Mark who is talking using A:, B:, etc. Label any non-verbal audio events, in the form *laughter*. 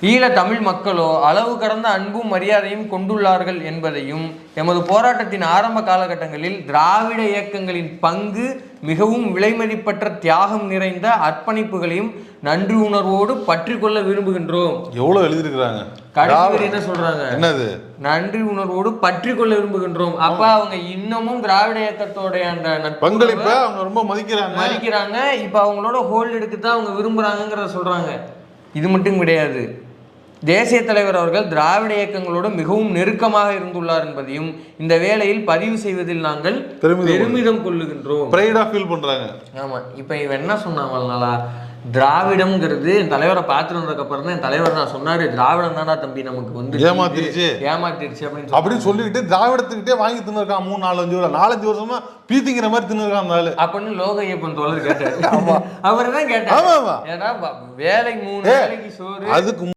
A: ஈழ தமிழ் மக்களோ அளவு கடந்த அன்பும் மரியாதையும் கொண்டுள்ளார்கள் என்பதையும் எமது போராட்டத்தின் ஆரம்ப காலகட்டங்களில் திராவிட இயக்கங்களின் பங்கு மிகவும் விலைமதிப்பற்ற தியாகம் நிறைந்த அர்ப்பணிப்புகளையும் நன்றி உணர்வோடு பற்றி கொள்ள விரும்புகின்றோம்.
B: எவ்வளவு எழுதியிருக்கிறாங்க?
A: கடைசி என்ன சொல்றாங்க?
B: என்னது?
A: நன்றி உணர்வோடு பற்றி கொள்ள விரும்புகின்றோம். அப்ப அவங்க இன்னமும் திராவிட இயக்கத்தோடைய அந்த
B: பங்களிப்பை அவங்க ரொம்ப மதிக்கிறாங்க.
A: மதிக்கிறாங்க. இப்ப அவங்களோட ஹோல்டு எடுக்க தான் அவங்க விரும்புறாங்கிறத சொல்றாங்க. இது மட்டும் கிடையாது. தேசிய தலைவர் அவர்கள் திராவிட இயக்கங்களோடு மிகவும் நெருக்கமாக இருந்துள்ளார் என்பதையும் இந்த வேளையில் பதிவு செய்வதில் நாங்கள்
B: பெருமிதம்
A: கொள்ளுகின்றோம்.
B: ப்ரைடா ஃபீல் பண்றாங்க.
A: ஆமா. இப்ப இவன் என்ன சொன்னாங்கனாலா திராவிடம்ங்கிறது என் தலைவரை பார்த்துட்டு வந்ததுக்கு அப்புறம் தான் என் தலைவர் நான் சொன்னாரு திராவிடம் தானா தம்பி நமக்கு வந்து
B: ஏமாத்திருச்சு.
A: ஏமாத்திருச்சு அப்படின்னு
B: அப்படின்னு சொல்லிக்கிட்டு திராவிடத்துக்கிட்டே வாங்கி தின்னுருக்கான் மூணு நாலஞ்சு வருஷம் நாலஞ்சு வருஷமா பீத்திங்கிற மாதிரி தின்னுருக்கான் ஆளு.
A: அப்படின்னு லோக ஐயப்பன் தோழர் *laughs* கேட்டாரு. அவர் தான் கேட்டாரு. ஏன்னா வேலை மூணு வேலைக்கு சோறு.
B: அதுக்கு